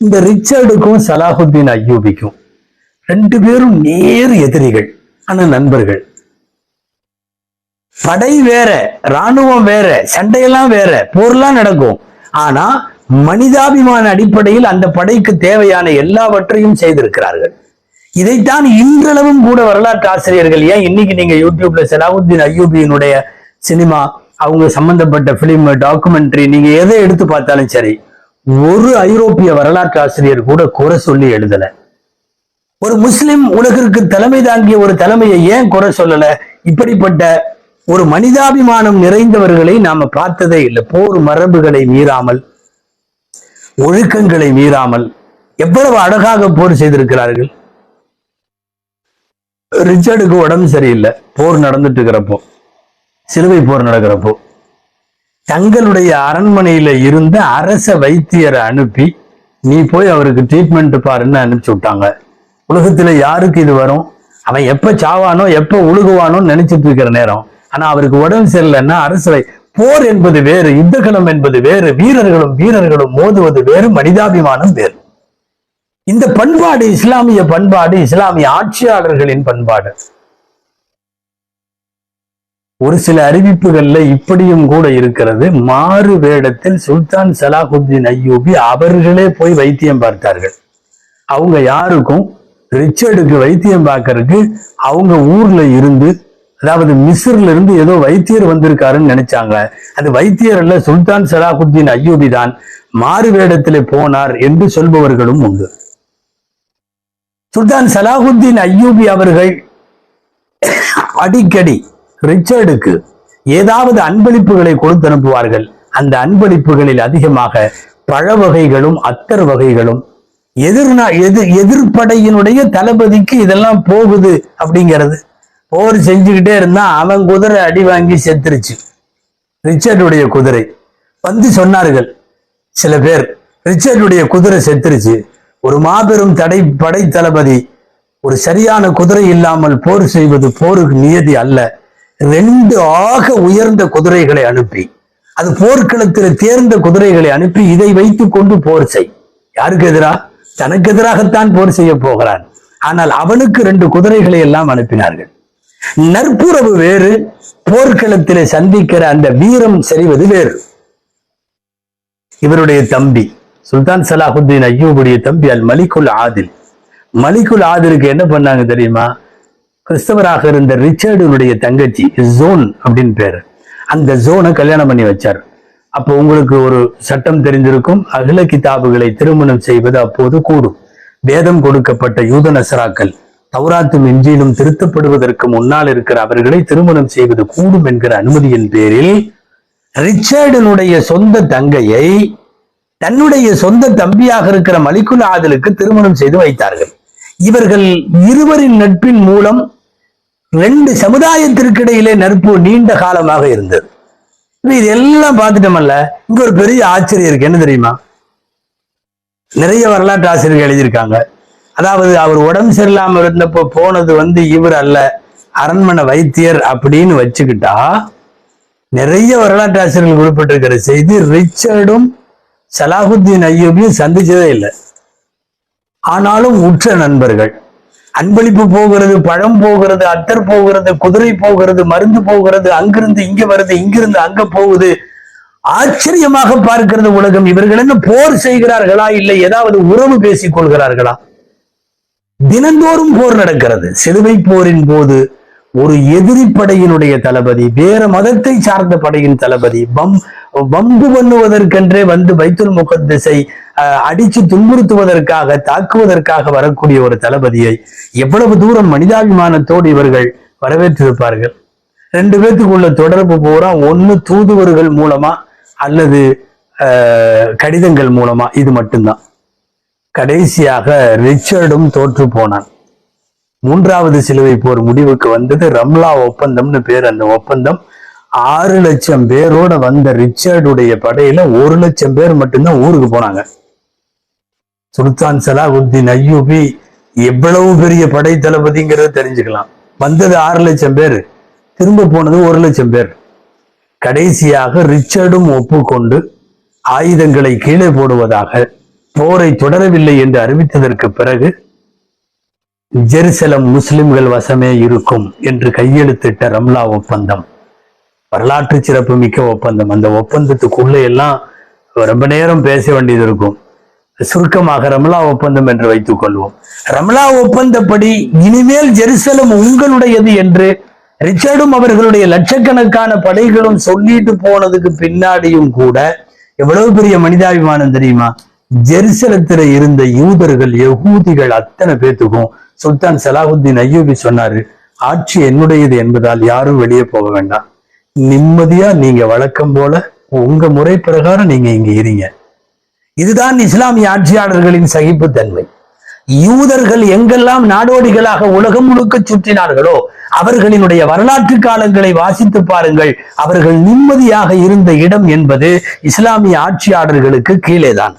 இந்த ரிச்சர்டுக்கும் சலாஹுத்தீன் அய்யூபிக்கும் ரெண்டு பேரும் நேர் எதிரிகள் ஆனா நண்பர்கள். படை வேற ராணுவம் வேற சண்டையெல்லாம் வேற போர்லாம் நடக்கும். ஆனா மனிதாபிமான அடிப்படையில் அந்த படைக்கு தேவையான எல்லாவற்றையும் செய்திருக்கிறார்கள். இதைத்தான் இன்றளவும் கூட வரலாற்று ஆசிரியர்கள் ஏன் இன்னைக்கு நீங்க யூடியூப்ல சலாவுத்தீன் அய்யூபியினுடைய சினிமா அவங்க சம்பந்தப்பட்ட பிலிம் டாக்குமெண்ட்ரி நீங்க எதை எடுத்து பார்த்தாலும் சரி ஒரு ஐரோப்பிய வரலாற்று ஆசிரியர் கூட குறை சொல்லி எழுதல. ஒரு முஸ்லிம் உலகிற்கு தலைமை தாங்கிய ஒரு தலைமையை ஏன் குறை சொல்லல? இப்படிப்பட்ட ஒரு மனிதாபிமானம் நிறைந்தவர்களை நாம பார்த்ததே இல்லை. போர் மரபுகளை மீறாமல் ஒழுக்கங்களை மீறாமல் எவ்வளவு அழகாக போர் செய்திருக்கிறார்கள். ரிச்சர்டுக்கு உடம்பு சரியில்லை. போர் நடந்துட்டு இருக்கிறப்போ சிலுவை போர் நடக்கிறப்போ தங்களுடைய அரண்மனையில இருந்த அரச வைத்தியரை அனுப்பி நீ போய் அவருக்கு ட்ரீட்மெண்ட் பாருன்னு அனுப்பிச்சு விட்டாங்க. உலகத்துல யாருக்கு இது வரும்? அவன் எப்ப சாவானோ எப்ப உழுகுவானோன்னு நினைச்சிட்டு இருக்கிற நேரம். ஆனா அவருக்கு உடம்பு சரியில்லைன்னா அரசவை போர் என்பது வேறு யுத்தகலம் என்பது வேறு வீரர்களும் வீரர்களும் மோதுவது வேறு மனிதாபிமானம் வேறு. இந்த பண்பாடு இஸ்லாமிய பண்பாடு இஸ்லாமிய ஆட்சியாளர்களின் பண்பாடு. ஒரு சில அறிவிப்புகள்ல இப்படியும் கூட இருக்கிறது. மாறு வேடத்தில் சுல்தான் சலாஹுத்தீன் ஐயூபி அவர்களே போய் வைத்தியம் பார்த்தார்கள். அவங்க யாருக்கும்? ரிச்சர்டுக்கு வைத்தியம் பார்க்கறதுக்கு அவங்க ஊர்ல இருந்து அதாவது மிஸ்ர்ல இருந்து ஏதோ வைத்தியர் வந்திருக்காருன்னு நினைச்சாங்க. அது வைத்தியர் அல்ல சுல்தான் சலாஹுத்தீன் ஐயூபி தான். மாறு வேடத்திலே போனார் என்று சொல்பவர்களும் உண்டு. சுல்தான் சலாஹுத்தீன் ஐயூபி அவர்கள் அடிக்கடி ரிச்சர்டுக்கு ஏதாவது அன்பளிப்புகளை கொடுத்து அனுப்புவார்கள். அந்த அன்பளிப்புகளில் அதிகமாக பழ வகைகளும் அத்தர் வகைகளும் எதிர்நா எதிர் எதிர்ப்படையினுடைய தளபதிக்கு இதெல்லாம் போகுது அப்படிங்கிறது. போர் செஞ்சுக்கிட்டே இருந்தா அவன் குதிரை அடி வாங்கி செத்துருச்சு. ரிச்சர்டுடைய குதிரை. வந்து சொன்னார்கள் சில பேர் ரிச்சர்டுடைய குதிரை செத்துருச்சு. ஒரு மாபெரும் தடை படை தளபதி ஒரு சரியான குதிரை இல்லாமல் போர் செய்வது போருக்கு நியதி அல்ல. ரெண்டு ஆக உயர்ந்த குதிரைகளை அனுப்பி அது போர்க்களத்தில் தேர்ந்த குதிரைகளை அனுப்பி இதை வைத்துக் கொண்டு போர் செய். யாருக்கு எதிராக தனக்கு எதிராகத்தான் போர் செய்ய போகிறான். ஆனால் அவனுக்கு ரெண்டு குதிரைகளை எல்லாம் அனுப்பினார்கள். நற்புறவு வேறு போர்க்களத்திலே சந்திக்கிற அந்த வீரம் செறிவது வேறு. இவருடைய தம்பி சுல்தான் சலாஹுத்தீன் ஐயூபுடைய தம்பி அல் மலிகுல் ஆதில். மலிகுல் ஆதிலுக்கு என்ன பண்ணாங்க தெரியுமா? கிறிஸ்தவராக இருந்த ரிச்சர்டுனுடைய தங்கச்சி ஜோன் அப்படின்னு பேரு. அந்த ஜோனை கல்யாணம் பண்ணி வச்சார். அப்போ உங்களுக்கு ஒரு சட்டம் தெரிஞ்சிருக்கும் அகில கிதாபுகளை திருமணம் செய்வது அப்போது கூடும். வேதம் கொடுக்கப்பட்ட யூத நசராக்கள் தௌராத்தும் இஞ்சியிலும் திருத்தப்படுவதற்கு முன்னால் இருக்கிற அவர்களை திருமணம் செய்வது கூடும் என்கிற அனுமதியின் பேரில் ரிச்சர்டனுடைய சொந்த தங்கையை தன்னுடைய சொந்த தம்பியாக இருக்கிற மலிக்குல் ஆதலுக்கு திருமணம் செய்து வைத்தார்கள். இவர்கள் இருவரின் நட்பின் மூலம் ரெண்டு சமுதாயத்திற்கு இடையிலே நட்பு நீண்ட காலமாக இருந்தது. இது எல்லாம் பார்த்துட்டோமல்ல இங்க ஒரு பெரிய ஆச்சரியம் இருக்கு. என்ன தெரியுமா? நிறைய வரலாற்று ஆசிரியர்கள் எழுதியிருக்காங்க. அதாவது அவர் உடம்பு சரியில்லாமல் இருந்தப்போ போனது வந்து இவர் அல்ல அரண்மனை வைத்தியர் அப்படின்னு வச்சுக்கிட்டா நிறைய வரலாற்று ஆசிரியர்கள் குறிப்பிட்டிருக்கிற செய்தி ரிச்சர்டும் சலாஹுத்தீன் ஐயூபியும் சந்திச்சதே இல்லை. ஆனாலும் உற்ற நண்பர்கள். அன்பளிப்பு போகிறது பழம் போகிறது அத்தர் போகிறது குதிரை போகிறது மருந்து போகிறது அங்கிருந்து இங்க வருது இங்கிருந்து அங்க போகுது. ஆச்சரியமாக பார்க்கிறது உலகம். இவர்கள் என்ன போர் செய்கிறார்களா இல்லை ஏதாவது உறவு பேசிக் கொள்கிறார்களா? தினந்தோறும் போர் நடக்கிறது. சிலுவை போரின் போது ஒரு எதிரி படையினுடைய தளபதி வேற மதத்தை சார்ந்த படையின் தளபதி பம் வம்பு பண்ணுவதற்கென்றே வந்து பைத்துல் முகத்திசை அடிச்சு துன்புறுத்துவதற்காக தாக்குவதற்காக வரக்கூடிய ஒரு தளபதியை எவ்வளவு தூரம் மனிதாபிமானத்தோடு இவர்கள் வரவேற்றிருப்பார்கள்? ரெண்டு பேத்துக்குள்ள தொடர்பு பூரா ஒண்ணு தூதுவர்கள் மூலமா அல்லது கடிதங்கள் மூலமா இது மட்டும்தான். கடைசியாக ரிச்சர்டும் தோற்று போனான். மூன்றாவது சிலுவை போர் முடிவுக்கு வந்தது. ரம்லா ஒப்பந்தம்னு பேர் அந்த ஒப்பந்தம். ஆறு லட்சம் பேரோட வந்த ரிச்சர்டுடைய படையில ஒரு லட்சம் பேர் மட்டும்தான் ஊருக்கு போனாங்க. சுல்தான் சலாஹுத்தீன் ஐயூபி எவ்வளவு பெரிய படை தளபதிங்கிறத தெரிஞ்சுக்கலாம். வந்தது ஆறு லட்சம் பேர். திரும்ப போனது ஒரு லட்சம் பேர். கடைசியாக ரிச்சர்டும் ஒப்புக்கொண்டு ஆயுதங்களை கீழே போடுவதாக போரை தொடரவில்லை என்று அறிவித்ததற்கு பிறகு ஜெருசலம் முஸ்லிம்கள் வசமே இருக்கும் என்று கையெழுத்திட்ட ரம்லா ஒப்பந்தம். வரலாற்று சிறப்பு மிக்க ஒப்பந்தம். அந்த ஒப்பந்தத்துக்குள்ள எல்லாம் ரொம்ப நேரம் பேச வேண்டியது இருக்கும். சுருக்கமாக ரமலா ஒப்பந்தம் என்று வைத்துக் கொள்வோம். ரமலா ஒப்பந்தப்படி இனிமேல் ஜெருசலம் உங்களுடையது என்று ரிச்சர்டும் அவர்களுடைய லட்சக்கணக்கான படைகளும் சொல்லிட்டு போனதுக்கு பின்னாடியும் கூட எவ்வளவு பெரிய மனிதாபிமானம் தெரியுமா? ஜெருசலத்தில் இருந்த யூதர்கள் யகூதிகள் அத்தனை பேத்துக்கும் சுல்தான் சலாஹுத்தீன் ஐயூபி சொன்னாரு ஆட்சி என்னுடையது என்பதால் யாரும் வெளியே போக வேண்டாம். நிம்மதியா நீங்க வழக்கம் போல உங்க முறை பிரகாரம் நீங்க இங்க இருங்க. இதுதான் இஸ்லாமிய ஆட்சியாளர்களின் சகிப்புத்தன்மை. யூதர்கள் எங்கெல்லாம் நாடோடிகளாக உலகம் முழுக்க சுற்றினார்களோ அவர்களினுடைய வரலாற்று காலங்களை வாசித்து பாருங்கள். அவர்கள் நிம்மதியாக இருந்த இடம் என்பது இஸ்லாமிய ஆட்சியாளர்களுக்கு கீழேதான்.